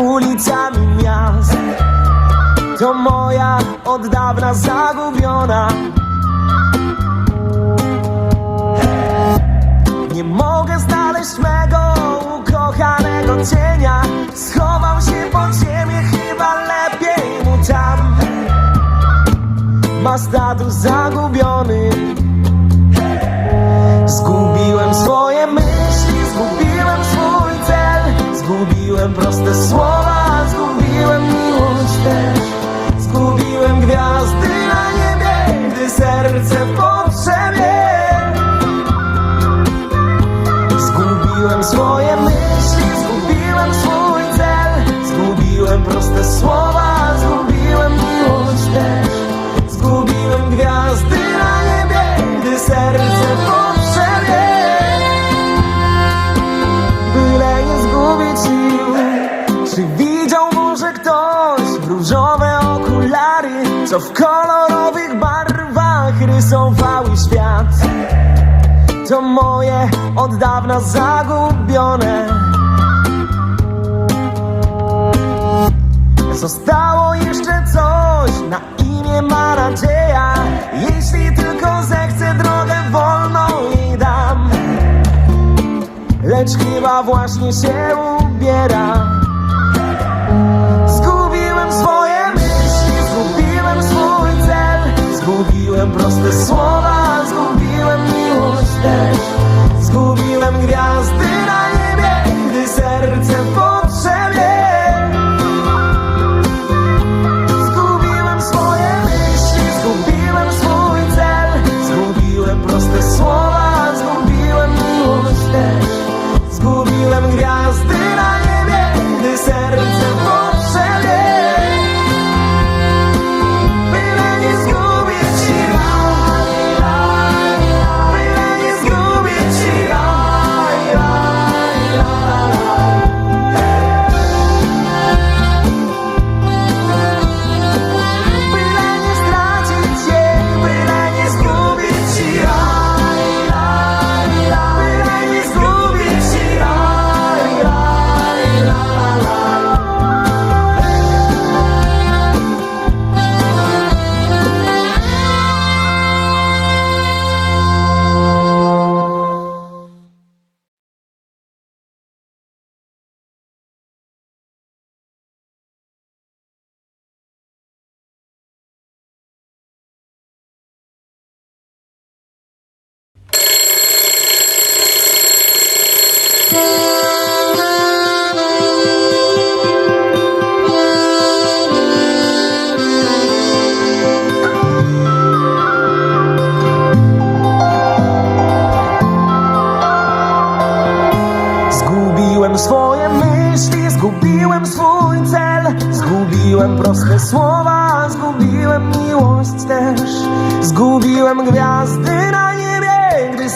ulicami miast. To moja od dawna zagubiona. Nie mogę znaleźć mego ukochanego cienia. Schował się pod ziemię, chyba lepiej mu tam. Ma status zagubiony. Zgubiłem swoje myśli, Zgubiłem proste Co w kolorowych barwach rysowały świat to moje od dawna zagubione. Zostało jeszcze coś na imię ma nadzieja. Jeśli tylko zechce drogę wolną jej dam. Lecz chyba właśnie się ubiera. Zgubiłem proste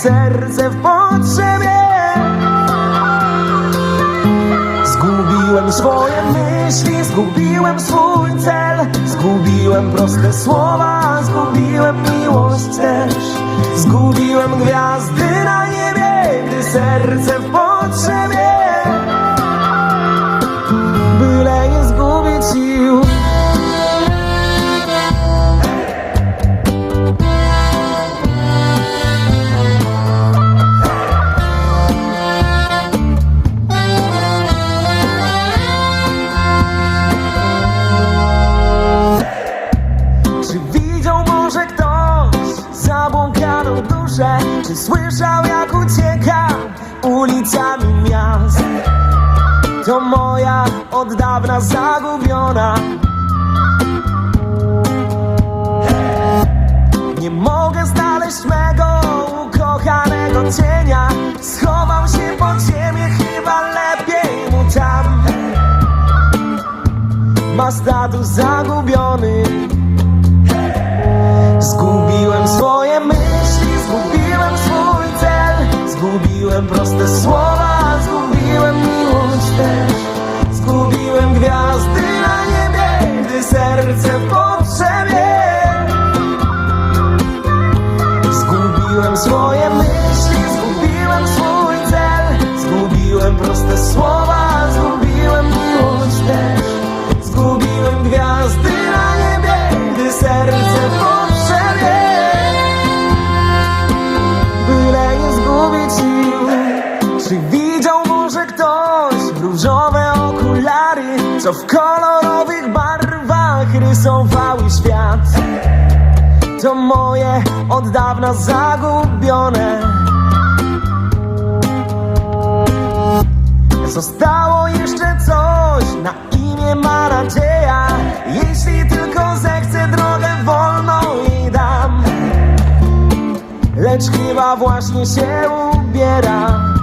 serce w potrzebie. Zgubiłem swoje myśli, zgubiłem swój cel. Zgubiłem proste słowa, zgubiłem miłość też. Zgubiłem gwiazdy na niebie, gdy serce w potrzebie cienia Schował się pod ziemię, chyba lepiej mu tam. Ma status zagubiony. Zgubiłem swoje myśli, zgubiłem swój cel. Zgubiłem proste słowa, co w kolorowych barwach rysowały świat. To moje od dawna zagubione. Zostało jeszcze coś, na imię ma nadzieja. Jeśli tylko zechce drogę wolną jej dam. Lecz chyba właśnie się ubiera.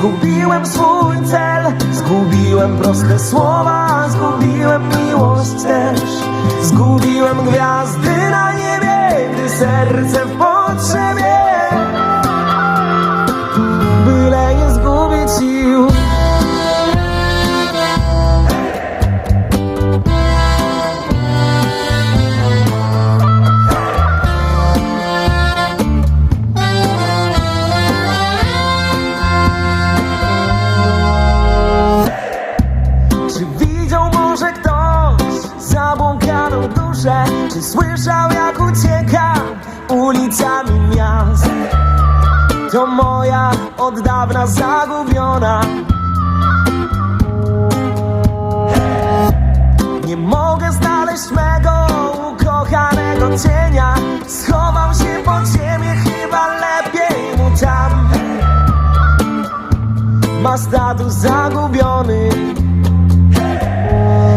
Zgubiłem swój cel Zgubiłem proste słowa, zgubiłem miłość też. Zgubiłem gwiazdy na niebie, gdy serce w potrzebie ukochanego cienia się pod ziemię, chyba lepiej mu tam. Ma status zagubiony.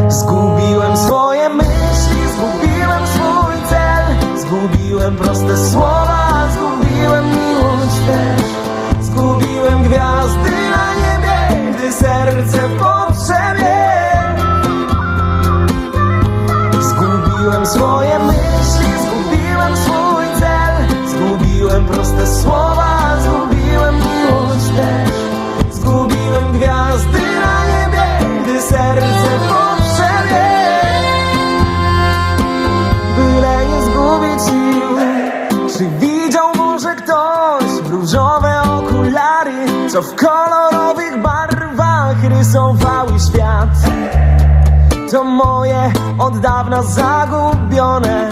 Zgubiłem swoje myśli, zgubiłem swój cel. Zgubiłem proste słowa, zgubiłem miłość też. Zgubiłem gwiazdy na niebie, gdy serce w potrzebie. Zgubiłem swoje To moje od dawna zagubione.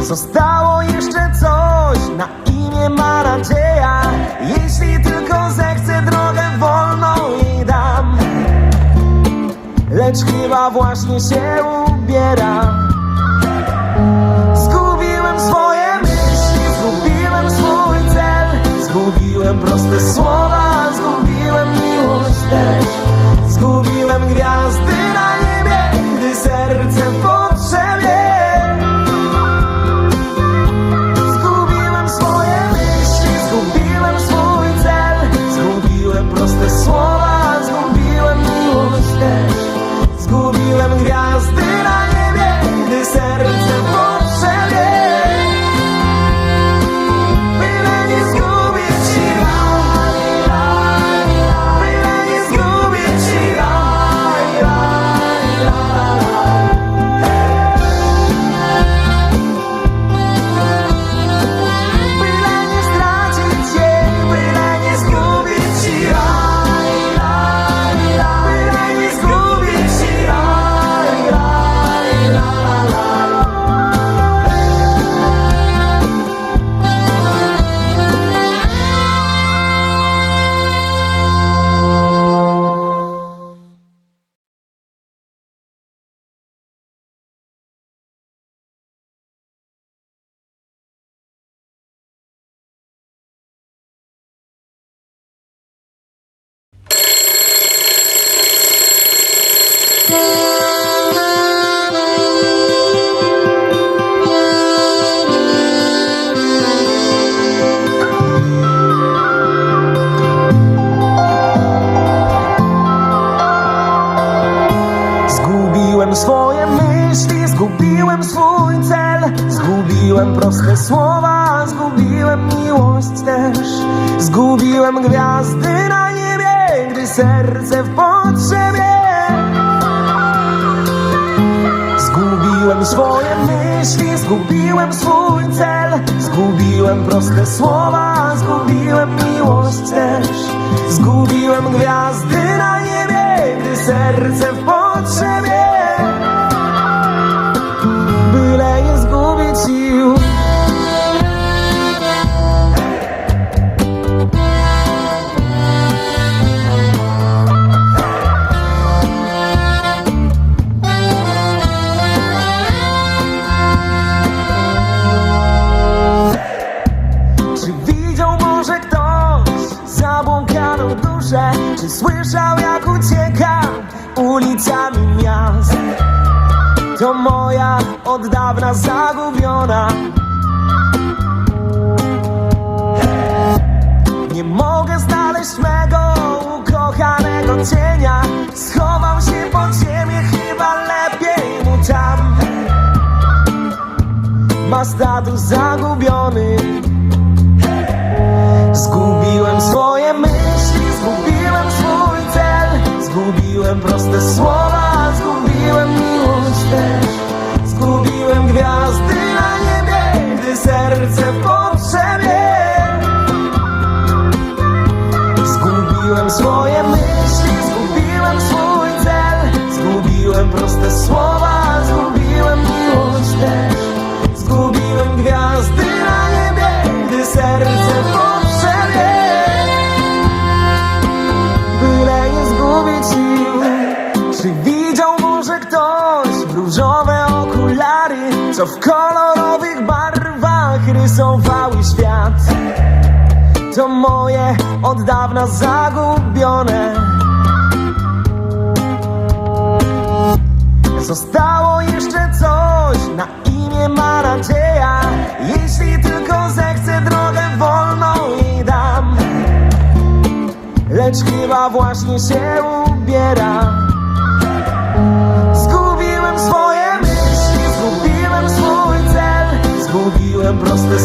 Zostało jeszcze coś, na imię ma nadzieja Jeśli tylko zechce drogę wolną jej dam Lecz chyba właśnie się ubiera Zgubiłem swoje myśli, zgubiłem swój cel Zgubiłem proste słowa, w potrzebie. Zgubiłem swoje myśli, zgubiłem swój cel. Zgubiłem proste słowa, zgubiłem miłość też. Zgubiłem gwiazdy na niebie, gdy serce w potrzebie od dawna zagubiona. Nie mogę znaleźć mego ukochanego cienia. Schował się pod ziemię, chyba lepiej mu tam. Ma status zagubiony. Zgubiłem swoje proste słowa, zgubiłem miłość też Zgubiłem gwiazdy na niebie, gdy serce potrzebie. Byle nie zgubić Czy widział może ktoś różowe okulary Co w kolorowych barwach rysowały świat? To moje od dawna zagubione. Zostało jeszcze coś, na imię ma. Jeśli tylko zechce drogę wolną jej dam. Lecz chyba właśnie się ubiera. Zgubiłem swoje myśli, zgubiłem swój cel Zgubiłem proste